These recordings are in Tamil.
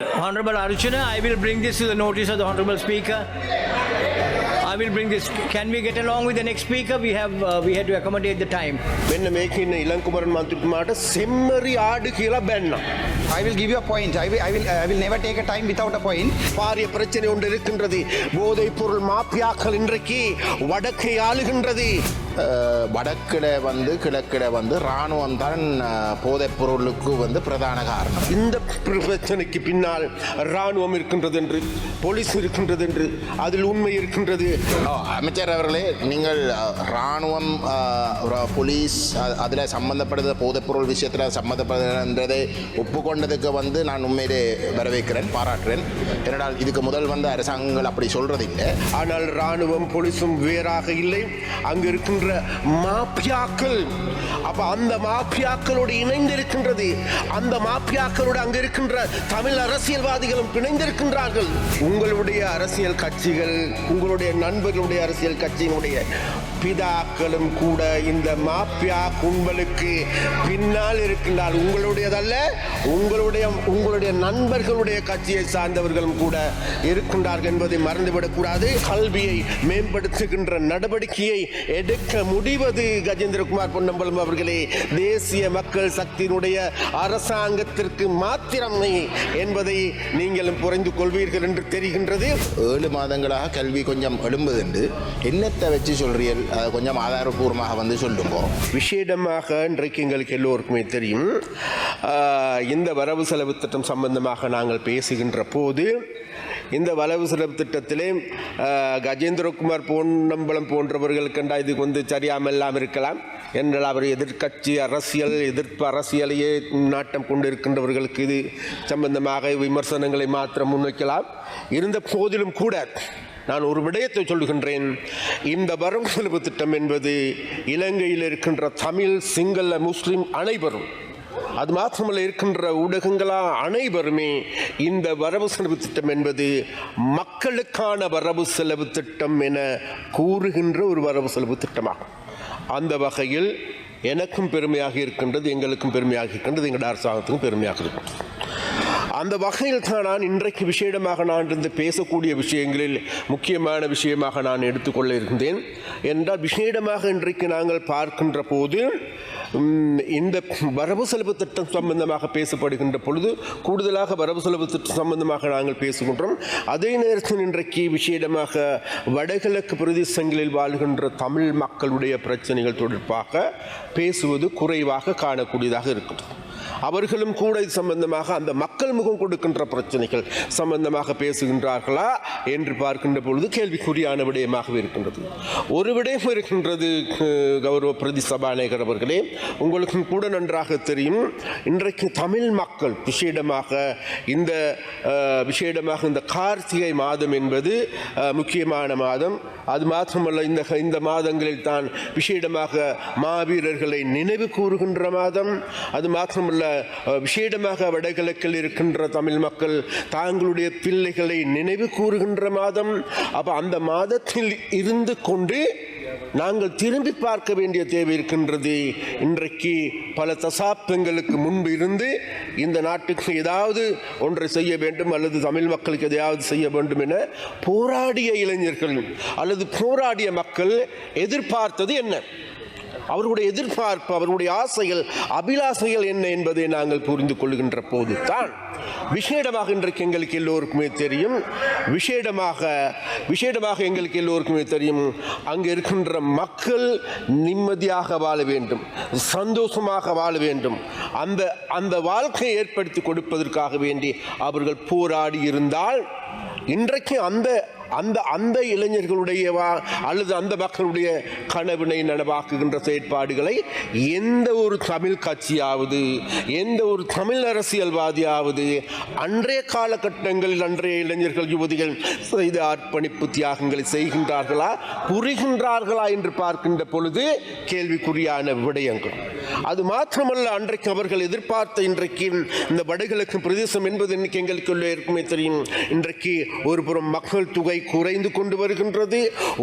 Honorable Archana, I will bring this to the notice of the Honorable Speaker. I will bring this. Can we get along with the next speaker? We have uh, we had to accommodate the time. මෙන්න මේක ඉන්න ඉලංකුමරන් මන්ත්‍රතුමාට සෙම්මරි ආඩු කියලා බැන්නම්. I will give you a point. I will, I will, I will never take a time without a point. பாரிய பிரச்சனை ஒன்று இருக்கின்றது போதைப் பொருள் மாப்பியாக்கள் இன்றைக்கு வடக்கை ஆளுகின்றது அஹ், வடக்கிட வந்து கிழக்கிட வந்து இராணுவம் தான் போதைப் பொருளுக்கு வந்து பிரதான காரணம். இந்த பிரச்சனைக்கு பின்னால் இராணுவம் இருக்கின்றது என்று போலீஸ் இருக்கின்றது என்று அதில் உண்மை இருக்கின்றது. அமைச்சர் அவர்களே நீங்கள் இராணுவம் போலீஸ் அதில் சம்மந்தப்படுற போதைப்பொருள் விஷயத்தில் சம்மந்தப்படுறதை ஒப்புக்கொண்டதுக்கு வந்து நான் உண்மையிலே வரவேற்கிறேன் பாராட்டுறேன். ஏனென்றால் இதுக்கு முதல் வந்து அரசாங்கங்கள் அப்படி சொல்றதில்லை. ஆனால் இராணுவம் போலீஸும் வேறாக இல்லை. அங்கு இருக்கின்ற மாப்பியாக்கள் அப்ப அந்த மாப்பியாக்களோடு இணைந்திருக்கின்றது. அந்த மாப்பியாக்களோடு அங்க இருக்கின்ற தமிழ் அரசியல்வாதிகளும் பிணைந்திருக்கின்றார்கள். உங்களுடைய அரசியல் கட்சிகள் உங்களுடைய நண்பர்களுடைய அரசியல் கட்சியினுடைய பிதாக்களும் கூட இந்த மாப்பியா கும்பலுக்கு பின்னால் இருக்கின்றார் உங்களுடையதல்ல உங்களுடைய உங்களுடைய நண்பர்களுடைய கட்சியை சார்ந்தவர்களும் கூட இருக்கின்றார்கள் என்பதை மறந்துவிடக்கூடாது. கல்வியை மேம்படுத்துகின்ற நடவடிக்கையை எடுக்க முடிவது கஜேந்திரகுமார் பொன்னம்பலம் அவர்களே. தேசிய மக்கள் சக்தியினுடைய அரசாங்கத்திற்கு மாத்திரமே என்பதை நீங்களும் புரிந்து கொள்வீர்கள் என்று தெரிகின்றது. ஏழு மாதங்களாக கல்வி கொஞ்சம் எழும்புதுண்டு என்னத்தை வச்சு சொல்றீர்கள்? கொஞ்சம் ஆதாரபூர்வமாக வந்து சொல்லுங்க. விசேடமாக இன்றைக்கு எங்களுக்கு எல்லோருக்குமே தெரியும். இந்த வரவு செலவு திட்டம் சம்பந்தமாக நாங்கள் பேசுகின்ற போது இந்த வரவு செலவு திட்டத்திலே கஜேந்திரகுமார் கஜேந்திரகுமார் பொன்னம்பலம் போன்றவர்களுக்கெண்டா இது வந்து சரியாமல்லாம் இருக்கலாம். என்றால் அவர் எதிர்க்கட்சி அரசியல் எதிர்ப்பு அரசியலையே நாட்டம் கொண்டிருக்கின்றவர்களுக்கு இது சம்பந்தமாக விமர்சனங்களை மாத்திரம் முன்வைக்கலாம். இருந்த போதிலும் கூட நான் ஒரு விடயத்தை சொல்லுகின்றேன் இந்த வரவு செலவு திட்டம் என்பது இலங்கையில் இருக்கின்ற தமிழ் சிங்கள முஸ்லிம் அனைவரும் அது மாத்திரமல்ல இருக்கின்ற ஊடகங்களா அனைவருமே இந்த வரவு செலவு திட்டம் என்பது மக்களுக்கான வரவு செலவு திட்டம் என கூறுகின்ற ஒரு வரவு செலவு திட்டமாகும். அந்த வகையில் எனக்கும் பெருமையாக இருக்கின்றது எங்களுக்கும் பெருமையாக இருக்கின்றது எங்கள் அரசாங்கத்துக்கும் பெருமையாக இருக்கின்றது. அந்த வகையில் தான் நான் இன்றைக்கு விஷயமாக நான் இருந்து பேசக்கூடிய விஷயங்களில் முக்கியமான விஷயமாக நான் எடுத்துக்கொள்ள இருந்தேன். என்றால் விஷேடமாக இன்றைக்கு நாங்கள் பார்க்கின்ற போது இந்த வரவு செலவு திட்டம் சம்பந்தமாக பேசப்படுகின்ற பொழுது கூடுதலாக வரவு செலவு திட்டம் சம்பந்தமாக நாங்கள் பேசுகின்றோம். அதே நேரத்தில் இன்றைக்கு விஷேடமாக வடகிழக்கு பிரதேசங்களில் வாழ்கின்ற தமிழ் மக்களுடைய பிரச்சனைகள் தொடர்பாக பேசுவது குறைவாக காணக்கூடியதாக இருக்கிறது அவர்களும் கூட இது சம்பந்தமாக அந்த மக்கள் முகம் கொடுக்கின்ற பிரச்சனைகள் சம்பந்தமாக பேசுகின்றார்களா என்று பார்க்கின்ற பொழுது கேள்விக்குறியான விடயமாகவே இருக்கின்றது. ஒரு விடயம் இருக்கின்றது கௌரவ பிரதி சபாநாயகர் அவர்களே உங்களுக்கும் கூட நன்றாக தெரியும். இன்றைக்கு தமிழ் மக்கள் விசேடமாக இந்த விசேடமாக இந்த கார்த்திகை மாதம் என்பது முக்கியமான மாதம். அது மாத்திரமல்ல இந்த இந்த மாதங்களில் தான் விசேடமாக மாவீரர்களை நினைவு கூறுகின்ற மாதம். அது மாத்திரமல்ல விஷேடமாக விசேடமாக வடகிழக்கில் இருக்கின்ற தமிழ் மக்கள் தாங்களுடைய பிள்ளைகளை நினைவு கூறுகின்ற மாதம். அப்போ அந்த மாதத்தில் இருந்து கொண்டு நாங்கள் திரும்பி பார்க்க வேண்டிய தேவை இருக்கின்றது. இன்றைக்கு பல தசாப்தங்களுக்கு முன்பு இருந்து இந்த நாட்டுக்கு ஏதாவது ஒன்றை செய்ய வேண்டும் அல்லது தமிழ் மக்களுக்கு எதையாவது செய்ய வேண்டும் என போராடிய இளைஞர்கள் அல்லது போராடிய மக்கள் எதிர்பார்த்தது என்ன? அவருடைய எதிர்பார்ப்பு அவருடைய ஆசைகள் அபிலாசைகள் என்ன என்பதை நாங்கள் புரிந்து கொள்கின்ற போது தான் விசேடமாக இன்றைக்கு எங்களுக்கு எல்லோருக்குமே தெரியும். விசேடமாக விசேடமாக எங்களுக்கு எல்லோருக்குமே தெரியும். அங்கே இருக்கின்ற மக்கள் நிம்மதியாக வாழ வேண்டும் சந்தோஷமாக வாழ வேண்டும். அந்த அந்த வாழ்க்கையை ஏற்படுத்தி கொடுப்பதற்காக வேண்டி அவர்கள் போராடி இருந்தால் இன்றைக்கு அந்த அந்த அந்த இளைஞர்களுடைய வா- அல்லது அந்த மக்களுடைய கனவினை நனவாக்குகின்ற செயற்பாடுகளை எந்த ஒரு தமிழ் கட்சியாவது எந்த ஒரு தமிழ் அரசியல்வாதியாவது அன்றைய காலகட்டங்களில் அன்றைய இளைஞர்கள் யுவதிகள் செய்த அர்ப்பணிப்பு தியாகங்களை செய்கின்றார்களா புரிகின்றார்களா என்று பார்க்கின்ற பொழுது கேள்விக்குறியான விடயங்கள். அது மாத்திரமல்ல அன்றைக்கு அவர்கள் எதிர்பார்த்த இன்றைக்கு இந்த வடகிழக்கு பிரதேசம் என்பது இன்னைக்கு எங்களுக்கு இருக்குமே தெரியும். இன்றைக்கு ஒரு புறம் மக்கள் தொகை நிலை குறைந்து கொண்டு வருகின்றது.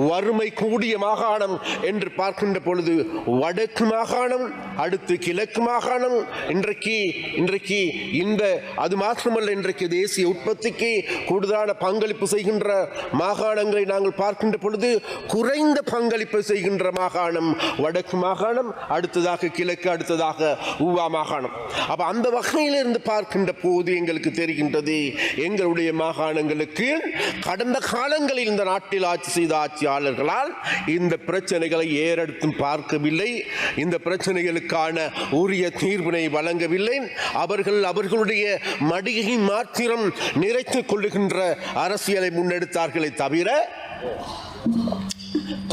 வறுமை கூடிய மாகாணம் என்று பார்க்கின்ற பொழுது வடக்கு மாகாணம் அடுத்து கிழக்கு மாகாணம். இன்றைக்கு இன்றைக்கு இந்த அது மாத்திரமல்ல இன்றைக்கு தேசிய உற்பத்திக்கு கூடுதலான பங்களிப்பு செய்கின்ற மாகாணங்களை நாங்கள் பார்க்கின்ற பொழுது குறைந்த பங்களிப்பு செய்கின்ற மாகாணம் வடக்கு மாகாணம் அடுத்ததாக கிழக்கு அடுத்ததாக ஊவா மாகாணம். அப்ப அந்த வகையிலிருந்து பார்க்கின்ற போது எங்களுக்கு தெரிகின்றது எங்களுடைய மாகாணங்களுக்கு கடந்த கால காலங்களில் இந்த நாட்டில் ஆட்சி செய்த ஆட்சியாளர்களால் இந்த பிரச்சனைகளை ஏறெடுத்தும் பார்க்கவில்லை. இந்த பிரச்சனைகளுக்கான உரிய தீர்வினை வழங்கவில்லை. அவர்கள் அவர்களுடைய மடியை மாத்திரம் நிறைத்துக் கொள்ளுகின்ற அரசியலை முன்னெடுத்தார்களே தவிர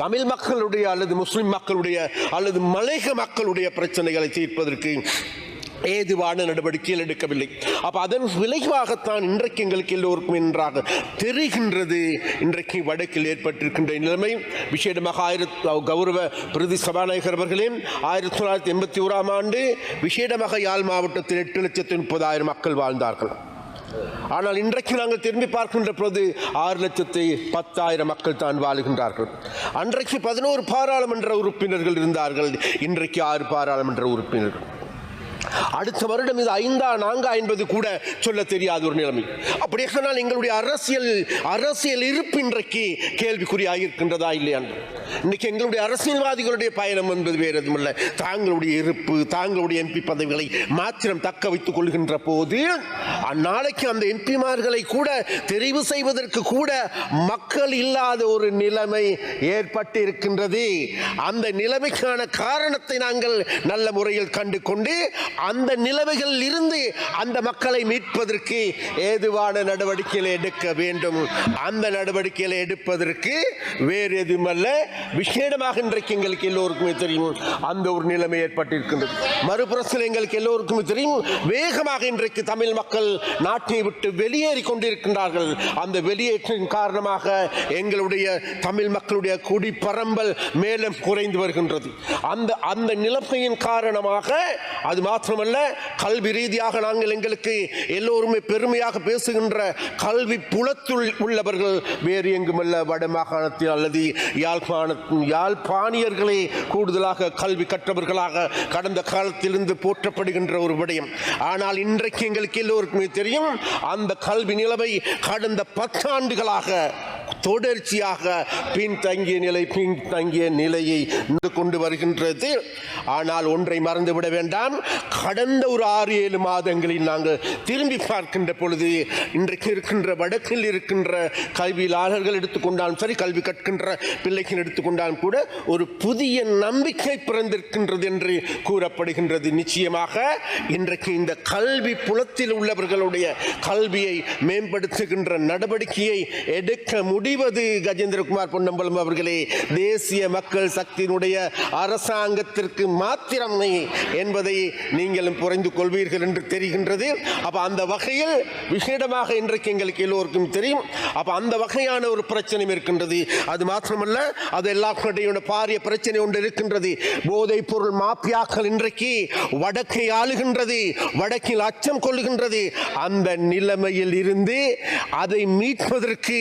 தமிழ் மக்களுடைய அல்லது முஸ்லிம் மக்களுடைய அல்லது மலேக மக்களுடைய பிரச்சனைகளை தீர்ப்பதற்கு ஏதுவான நடவடிக்கைகள் எடுக்கவில்லை. அப்ப அதன் விளைவாகத்தான் இன்றைக்கு எங்களுக்கு எல்லோருக்கும் என்றாக தெரிகின்றது. இன்றைக்கு வடக்கில் ஏற்பட்டிருக்கின்ற நிலைமை. விசேடமாக ஆயிரத்து கௌரவ பிரதி சபாநாயகர் அவர்களே ஆயிரத்தி தொள்ளாயிரத்தி எண்பத்தி ஓராம் ஆண்டு விசேடமாக யாழ் மாவட்டத்தில் எட்டு லட்சத்தி முப்பதாயிரம் மக்கள் வாழ்ந்தார்கள். ஆனால் இன்றைக்கு நாங்கள் திரும்பி பார்க்கின்ற பொழுது ஆறு லட்சத்தி பத்தாயிரம் மக்கள் தான் வாழுகின்றார்கள். அன்றைக்கு பதினோரு பாராளுமன்ற உறுப்பினர்கள் இருந்தார்கள். இன்றைக்கு ஆறு பாராளுமன்ற உறுப்பினர்கள். அடுத்த வருடம் இது ஐந்தா நான்கா என்பது கூட சொல்ல தெரியாத ஒரு நிலைமை. அப்படி சொன்னால் எங்களுடைய அரசியல் அரசியல் இருப்பு இன்றைக்கு கேள்விக்குறியாக இருக்கின்றதா இல்லையா என்று. இன்னைக்கு எங்களுடைய அரசியல்வாதிகளுடைய பயணம் என்பது வேறு எதுவுமில்ல தாங்களுடைய இருப்பு தாங்களுடைய எம்பி பதவிகளை மாத்திரம் தக்க வைத்துக் கொள்கின்ற போது அந்நாளைக்கு அந்த எம்பிமார்களை கூட தெரிவு செய்வதற்கு கூட மக்கள் இல்லாத ஒரு நிலைமை ஏற்பட்டு இருக்கின்றது அந்த நிலைமைக்கான காரணத்தை நாங்கள் நல்ல முறையில் கண்டு கொண்டு அந்த நிலைமைகளில் இருந்து அந்த மக்களை மீட்பதற்கு ஏதுவான நடவடிக்கைகளை எடுக்க வேண்டும். அந்த நடவடிக்கைகளை எடுப்பதற்கு வேறு எதுவுமல்ல. விசேடமாக இன்றைக்கு எங்களுக்கு எல்லோருக்குமே தெரியும் அந்த ஒரு நிலைமை ஏற்பட்டிருக்கின்றது. மறுபுறத்தில் எங்களுக்கு எல்லோருக்குமே தெரியும் வேகமாக இன்றைக்கு தமிழ் மக்கள் நாட்டை விட்டு வெளியேறி கொண்டிருக்கின்றார்கள். அந்த வெளியேற்றின் காரணமாக எங்களுடைய தமிழ் மக்களுடைய குடிப்பரம்பல் மேலும் குறைந்து வருகின்றது. அந்த அந்த நிலைமையின் காரணமாக அது மாத்திரம் மாத்திரமல்ல கல்வி ரீதியாக நாங்கள் எங்களுக்கு எல்லோருமே பெருமையாக பேசுகின்ற கல்வி புலத்துள் உள்ளவர்கள் வேறு எங்குமல்ல வட மாகாணத்தில் அல்லது யாழ்ப்பாணத்தின் யாழ்ப்பாணியர்களே கூடுதலாக கல்வி கற்றவர்களாக கடந்த காலத்திலிருந்து போற்றப்படுகின்ற ஒரு விடயம். ஆனால் இன்றைக்கு எங்களுக்கு எல்லோருக்குமே தெரியும் அந்த கல்வி நிலவை கடந்த பத்தாண்டுகளாக தொடர்ச்சியாக பின்தங்கிய நிலை பின்தங்கிய நிலையை நின்று கொண்டு வருகின்றது. ஆனால் ஒன்றை மறந்துவிட வேண்டாம். கடந்த ஒரு ஆறு ஏழு மாதங்களில் நாங்கள் திரும்பி பார்க்கின்ற பொழுது இன்றைக்கு இருக்கின்ற வடக்கில் இருக்கின்ற கல்வியாளர்கள் எடுத்துக்கொண்டாலும் சரி கல்வி கற்கின்ற பிள்ளைகள் எடுத்துக்கொண்டாலும் கூட ஒரு புதிய நம்பிக்கை பிறந்திருக்கின்றது என்று கூறப்படுகின்றது. நிச்சயமாக இன்றைக்கு இந்த கல்வி புலத்தில் உள்ளவர்களுடைய கல்வியை மேம்படுத்துகின்ற நடவடிக்கையை எடுக்க முடிவது கஜேந்திரகுமார் பொன்னம்பலம் அவர்களே. தேசிய மக்கள் சக்தியினுடைய அரசாங்கத்திற்கு மாத்திரமே என்பதை நீங்களும் புரிந்து கொள்வீர்கள் என்று தெரிகின்றது. அப்போ அந்த வகையில் விசேடமாக இன்றைக்கு எங்களுக்கு எல்லோருக்கும் தெரியும். அப்போ அந்த வகையான ஒரு பிரச்சனையும் இருக்கின்றது. அது மாத்திரமல்ல அது எல்லாருடைய பாரிய பிரச்சனை ஒன்று இருக்கின்றது. போதைப் பொருள் மாப்பியாக்கள் இன்றைக்கு வடக்கை ஆளுகின்றது வடக்கில் அச்சம் கொள்ளுகின்றது. அந்த நிலைமையில் இருந்து அதை மீட்பதற்கு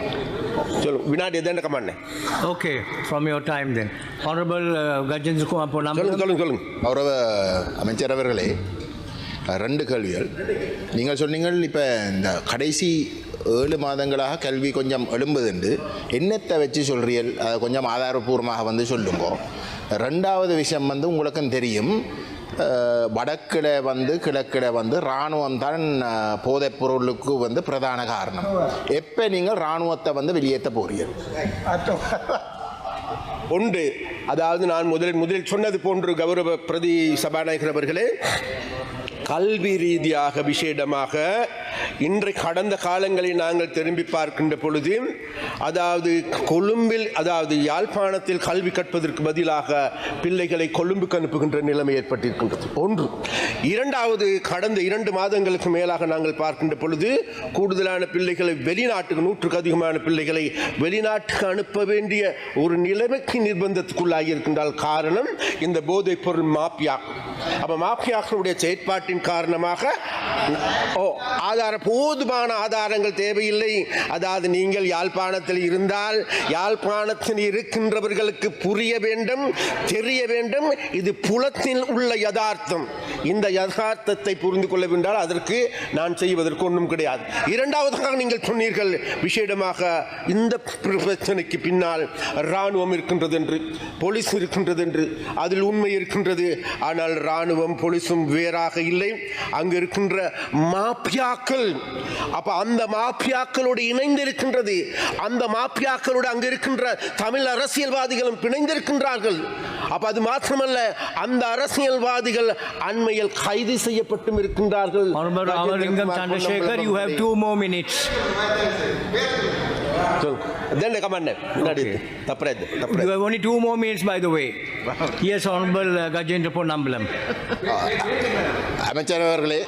சொல்லு வினாடி எதேண்ட கமாண்ணே Okay, from your time then. Honorable uh, Gajendra Kumar சொல்லுங்க. சொல்லுங்க சொல்லுங்க கௌரவ அமைச்சர் அவர்களே ரெண்டு கேள்விகள். நீங்கள் சொன்னீங்கள் இப்போ இந்த கடைசி ஏழு மாதங்களாக கல்வி கொஞ்சம் எழும்புதுண்டு. என்னத்தை வச்சு சொல்கிறீர்கள் அதை கொஞ்சம் ஆதாரபூர்வமாக வந்து சொல்லுங்க. ரெண்டாவது விஷயம் வந்து உங்களுக்கும் தெரியும். வடக்கில் வந்து கிழக்கில் வந்து இராணுவம் தான் போதைப்பொருளுக்கு போதைப் பொருளுக்கு வந்து பிரதான காரணம். எப்போ நீங்கள் இராணுவத்தை வந்து வெளியேற்ற போறீர்கள்? ஒன்று அதாவது நான் முதலில் முதலில் சொன்னது போன்று கௌரவ பிரதி சபாநாயகர் அவர்களே கல்வி ரீதியாக விசேடமாக இன்று கடந்த காலங்களை நாங்கள் திரும்பி பார்க்கின்ற பொழுது அதாவது கொழும்பில் அதாவது யாழ்ப்பாணத்தில் கல்வி கற்பதற்கு பதிலாக பிள்ளைகளை கொழும்புக்கு அனுப்புகின்ற நிலைமை ஏற்பட்டிருக்கின்றது. ஒன்று. இரண்டாவது கடந்த இரண்டு மாதங்களுக்கு மேலாக நாங்கள் பார்க்கின்ற பொழுது கூடுதலான பிள்ளைகளை வெளிநாட்டுக்கு நூற்றுக்கு அதிகமான பிள்ளைகளை வெளிநாட்டுக்கு அனுப்ப வேண்டிய ஒரு நிலைமைக்கு நிர்பந்தத்துக்குள்ளாகி இருக்கின்றால் காரணம் இந்த போதைப் பொருள் மாப்பியா அப்போ மாப்பியாக்களுடைய செயற்பாட்டின் காரணமாக ஓ ஆதார போதுமான ஆதாரங்கள் தேவையில்லை. அதாவது நீங்கள் யாழ்ப்பாணத்தில் இருந்தால் யாழ்ப்பாணத்தில் இருக்கின்றவர்களுக்கு புரிய வேண்டும் தெரிய வேண்டும். இது புலத்தில் உள்ள யதார்த்தம். இந்த யதார்த்தத்தை புரிந்து கொள்ள வேண்டால் அதற்கு நான் செய்வதற்கு ஒன்றும் கிடையாது. இரண்டாவதாக நீங்கள் சொன்னீர்கள் விசேடமாக இந்த பிரச்சனைக்கு பின்னால் இராணுவம் இருக்கின்றது என்று போலீஸ் இருக்கின்றது என்று அதில் உண்மை இருக்கின்றது. ஆனால் இராணுவம் போலீஸும் வேறாக இல்லை. அங்கு இருக்கின்ற மாப்பியாக்கள் அப்ப அந்த மாப்பியாக்களோடு இணைந்திருக்கின்றது. அந்த மாப்பியாக்களோடு அங்கு இருக்கின்ற தமிழ் அரசியல்வாதிகளும் பிணைந்திருக்கின்றார்கள். அப்ப அது மாத்திரமல்ல அந்த அரசியல்வாதிகள் அண்மையில் கைது செய்யப்பட்டும் இருக்கின்றார்கள். Honorable Ramalingam Chandrasekhar, you have only two more minutes, by the way. Yes, Honorable uh, Gajendra Ponnambalam. அமைச்சர் அவர்களே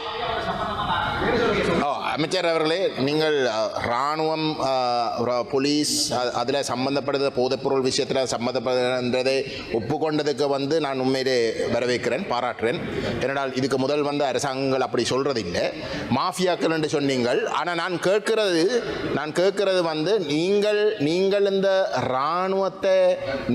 அமைச்சர் அவர்களே நீங்கள் இராணுவம் போலீஸ் அதில் சம்மந்தப்படுற போதைப்பொருள் விஷயத்தில் சம்மந்தப்படுறதை ஒப்புக்கொண்டதுக்கு வந்து நான் உண்மையிலே வரவேற்கிறேன் பாராட்டுறேன். ஏனென்றால் இதுக்கு முதல் வந்து அரசாங்கங்கள் அப்படி சொல்கிறது இல்லை மாஃபியாக்கள் என்று சொன்னீங்கள். ஆனால் நான் கேட்கிறது நான் கேட்கிறது வந்து நீங்கள் நீங்கள் இந்த இராணுவத்தை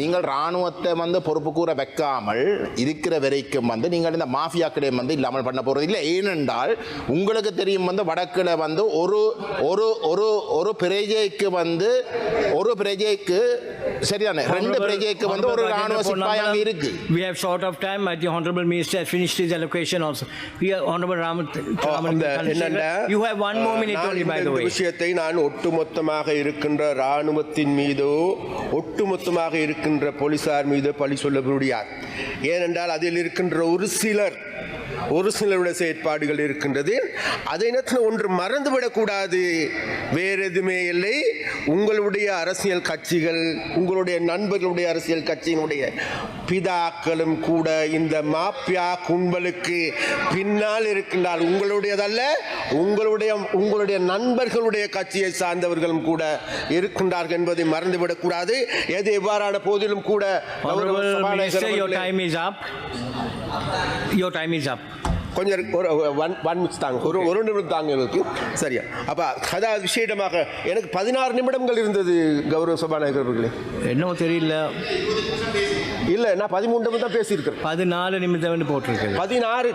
நீங்கள் இராணுவத்தை வந்து பொறுப்பு கூற வைக்காமல் இருக்கிற வரைக்கும் வந்து நீங்கள் இந்த மாஃபியாக்களையும் வந்து இல்லாமல் பண்ண போகிறது இல்லை ஏனென்றால் உங்களுக்கு தெரியும் வந்து வடக்கில் வந்து ஒரு ஒரு ஒரு ஒரு பிரஜைக்கு வந்து ஒரு பிரஜைக்கு சரிதானே ரெண்டு பிரஜைக்கு வந்து ஒரு ராணுவ Gajendra சிப்பாய் அங்கே Ponnambalam, இருக்கு We have short of time. I think Honorable Minister has finished his allocation also. We are Honorable Ram-. You have one more minute only, by the way. விஷயத்தை நான் ஒட்டுமொத்தமாக இருக்கின்ற இராணுவத்தின் மீதோ ஒட்டுமொத்தமாக இருக்கின்ற போலீசார் மீதோ பழி சொல்ல முடியாது ஏனென்றால் அதில் இருக்கின்ற ஒரு சிலர் ஒரு சிலருடைய செயற்பாடுகள் இருக்கின்றது. அதை நேரத்தில் ஒன்று மறந்துவிடக்கூடாது. வேறு எதுவுமே இல்லை. உங்களுடைய அரசியல் கட்சிகள் உங்களுடைய நண்பர்களுடைய அரசியல் கட்சியினுடைய பிதாக்களும் கூட இந்த மாப்பியா கும்பலுக்கு பின்னால் இருக்கின்றார் உங்களுடையதல்ல உங்களுடைய உங்களுடைய நண்பர்களுடைய கட்சியை சார்ந்தவர்களும் கூட இருக்கின்றார்கள் என்பதை மறந்துவிடக்கூடாது எது எவ்வாறான போதிலும் கூட your time is up. Your time is up. கொஞ்சம் ஒரு ஒன் ஒன் மினிட்ஸ் தாங்க. ஒரு ஒரு நிமிடம் தாங்க எங்களுக்கு சரியா. அப்போ கதா விசேடமாக எனக்கு பதினாறு நிமிடங்கள் இருந்தது கௌரவ சபாநாயகர் அவர்களே. என்னவோ தெரியல. இல்லை நான் பதிமூணு நிமிடம் தான் பேசியிருக்கிறேன். பதினாலு நிமிடம் போட்டிருக்கிறது பதினாறு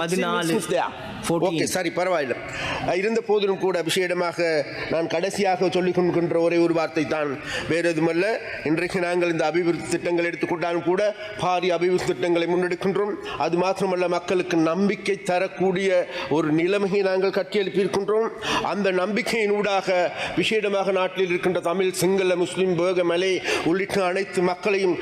பதினாலு. 14. ஓகே சரி பரவாயில்லை. இருந்த போதிலும் கூட விஷயமாக நான் கடைசியாக சொல்லிக் கொள்கின்ற ஒரே ஒரு வார்த்தை தான் வேறு எதுவுமல்ல. இன்றைக்கு நாங்கள் இந்த அபிவிருத்தி திட்டங்கள் எடுத்துக்கொண்டாலும் கூட பாரிய அபிவிருத்தி திட்டங்களை முன்னெடுக்கின்றோம். அது மாத்திரமல்ல மக்களுக்கு நம்பிக்கை தரக்கூடிய ஒரு நிலைமையை நாங்கள் கட்டியெழுப்பியிருக்கின்றோம் அந்த நம்பிக்கையின் ஊடாக விஷேடமாக நாட்டில் இருக்கின்ற தமிழ் சிங்கள முஸ்லிம் பேக மலை உள்ளிட்ட அனைத்து மக்களையும்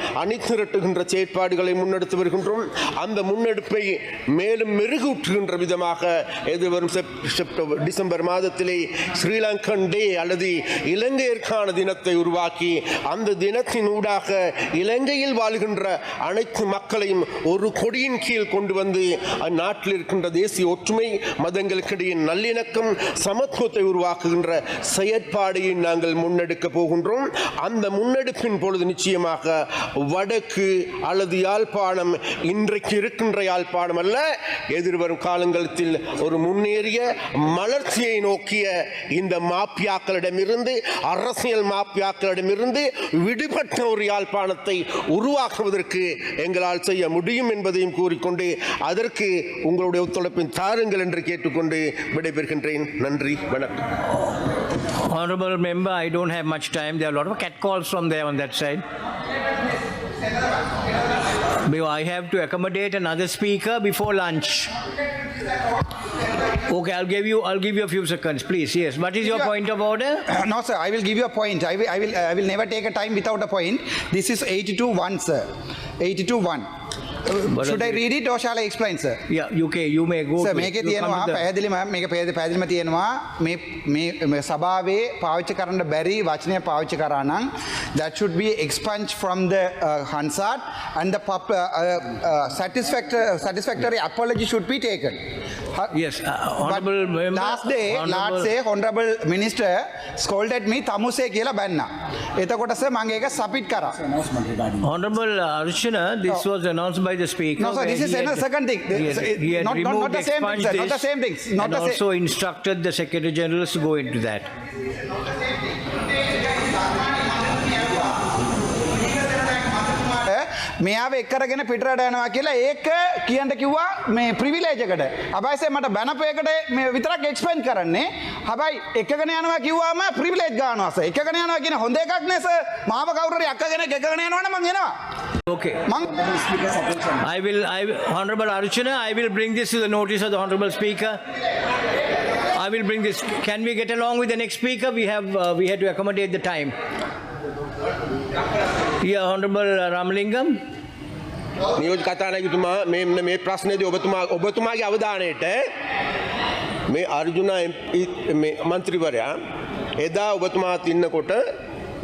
எட்டுகின்ற செயற்பாடுகளை முன்னெடுத்து வருகின்றோம். அந்த முன்னெடுப்பை மேலும் மெருகூற்றுகின்ற விதமாக எதிர்வரும் செப்- செப்டம்பர் டிசம்பர் மாதத்திலே ஸ்ரீலங்கன் டே அல்லது இலங்கையர்கான தினத்தை உருவாக்கி அந்த தினத்தின் ஊடாக இலங்கையில் வாழ்கின்ற அனைத்து மக்களையும் ஒரு கொடியின் கீழ் கொண்டு வந்து அந்நாட்டில் இருக்கின்ற தேசிய ஒற்றுமை மதங்களுக்கிடையே நல்லிணக்கம் சமத்துவத்தை உருவாக்குகின்ற செயற்பாடையும் நாங்கள் முன்னெடுக்க போகின்றோம். அந்த முன்னெடுப்பின் பொழுது நிச்சயமாக வடக்கு அல்லது யாழ்ப்பாணம் இன்றைக்கு இருக்கின்ற யாழ்ப்பாணம் அல்ல எதிர்வரும் காலங்களில் ஒரு முன்னேறிய மலர்ச்சியை நோக்கிய இந்த மாப்பியாக்களிடமிருந்து அரசியல் மாப்பியாக்களிடமிருந்து விடுபட்ட ஒரு யாழ்ப்பாணத்தை உருவாக்குவதற்கு எங்களால் செய்ய முடியும் என்பதையும் கூறிக்கொண்டு அதற்கு உங்களுடைய ஒத்துழைப்பின் தாருங்கள் என்று கேட்டுக்கொண்டு விடைபெறுகின்றேன் நன்றி வணக்கம் Honorable member, I don't have much time. There are a lot of catcalls from there on that side. I have to accommodate another speaker before lunch. Okay, I'll give you, I'll give you a few seconds, please. Yes. What is your point of order? no, sir, I will give you a point. I will, I will, I will never take a time without a point. This is 82 1, sir. 82 1. But- should I read it or shall I explain, sir? Yeah, you can, you may go. Sir to it. මේකේ You come තියෙනවා to the- පැහැදිලිම මේක පැහැදිලි පැහැදිලිම තියෙනවා මේ මේ මේ සභාවේ පාවිච්චි කරන්න බැරි වචනය පාවිච්චි කරා නම් that should be expunged from the uh, Hansard and the pub, uh, uh, uh, satisfactory, satisfactory apology should be taken. Ha- Yes, uh, But honorable member. last day, honorable- last day, honorable minister scolded me තමුසේ කියලා බැන්නා. එතකොට සර් මම ඒක සබ්මිට් කරා. Honorable Archana, this was announced by the speaker. No, sir, where this is he had- another second thing. He had, It- he had not- not- removed, not the same thing, expunged sir, not the this, same things, not and the sa- also instructed the Secretary General to go into that. මෙයාව එක්කරගෙන පිටරට යනවා කියලා ඒක කියන්න කිව්වා මේ ප්‍රිවිලේජ් එකට. හැබැයි මට බැනපේකට මේ විතරක් එක්ස්පෙන්ඩ් කරන්නේ. හැබැයි එකගෙන යනවා කිව්වම ප්‍රිවිලේජ් ගන්නවා සර්. එකගෙන යනවා කියන හොඳ එකක් නේ සර්. මාව කවුරු හරි අක්කගෙන එකගෙන යනවනම් මං එනවා. Okay. I will, I, Honorable Archana, I will bring this to the notice of the Honorable Speaker. I will bring this. Can we get along with the next speaker? We have, uh, we had to accommodate the time. Yeah, Honorable uh, Ramalingam. නියෝජ කතානායකතුමා මේ මේ ප්‍රශ්නයේදී ඔබතුමා ඔබතුමාගේ අවධානයට මේ අර්ජුන මන්ත්‍රීවරයා එදා ඔබතුමාත් ඉන්නකොට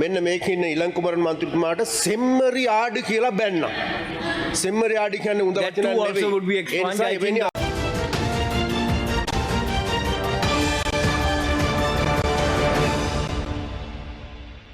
මෙන්න මේක ඉන්න ඉලංකුමරන් මන්ත්‍රීතුමාට සෙම්මරි ආඩ කියලා බැන්නා. සෙම්මරි ආඩ කියන්නේ උඳ වචන also